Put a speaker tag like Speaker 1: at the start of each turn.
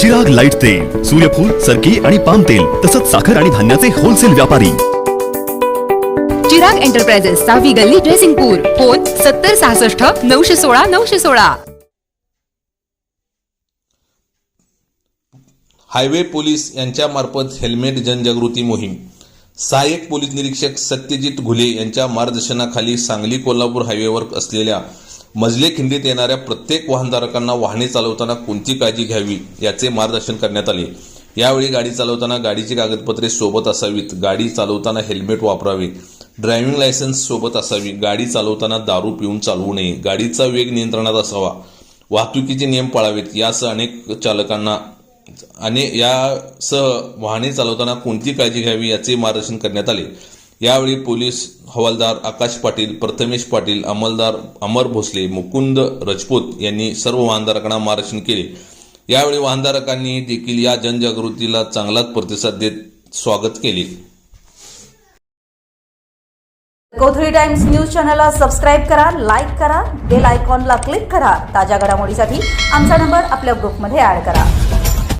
Speaker 1: Chirag light तेल सूर्यफूल सरकी आणि पाम तेल तसंच साखर आणि धान्याचे होलसेल व्यापारी.
Speaker 2: चिराग एंटरप्राइजेस सहावी गल्ली ड्रेसिंगपूर फोन सत्तर सहासष्ट नऊशे सोळा नऊशे सोळा.
Speaker 3: हायवे पोलीस यांच्यामार्फत हेल्मेट जनजागृती मोहीम. सहाय्यक पोलीस निरीक्षक सत्यजित घुले यांच्या मार्गदर्शनाखाली सांगली कोल्हापूर हायवेवर असलेल्या मजले खिंडीत येणाऱ्या प्रत्येक वाहनधारकांना वाहने चालवताना कोणती काळजी घ्यावी याचे मार्गदर्शन करण्यात आले. यावेळी गाडी चालवताना गाडीची कागदपत्रे सोबत असावीत. गाडी चालवताना हेल्मेट वापरावे ड्रायव्हिंग लायसन्स सोबत असावी. गाडी चालवताना दारू पिऊन चालवू नये. गाडीचा वेग नियंत्रणात असावा. वाहतुकीचे नियम पाळावेत. यासह अनेक चालकांना आणि यासह वाहने चालवताना कोणती काळजी घ्यावी याचे मार्गदर्शन करण्यात आले. यावेळी पोलीस हवालदार आकाश पाटील प्रथमेश पाटील अंमलदार अमर भोसले मुकुंद रजपूत यांनी सर्व वाहनधारकांना मार्गदर्शन केले. यावेळी वाहनधारकांनी देखील या जनजागृतीला चांगलाच प्रतिसाद देत स्वागत केले.
Speaker 4: कोथळी टाइम्स न्यूज चॅनलला सबस्क्राईब करा लाईक करा बेल आयकॉनला क्लिक करा. ताज्या घडामोडीसाठी आमचा नंबर आपल्या ग्रुपमध्ये ऍड करा.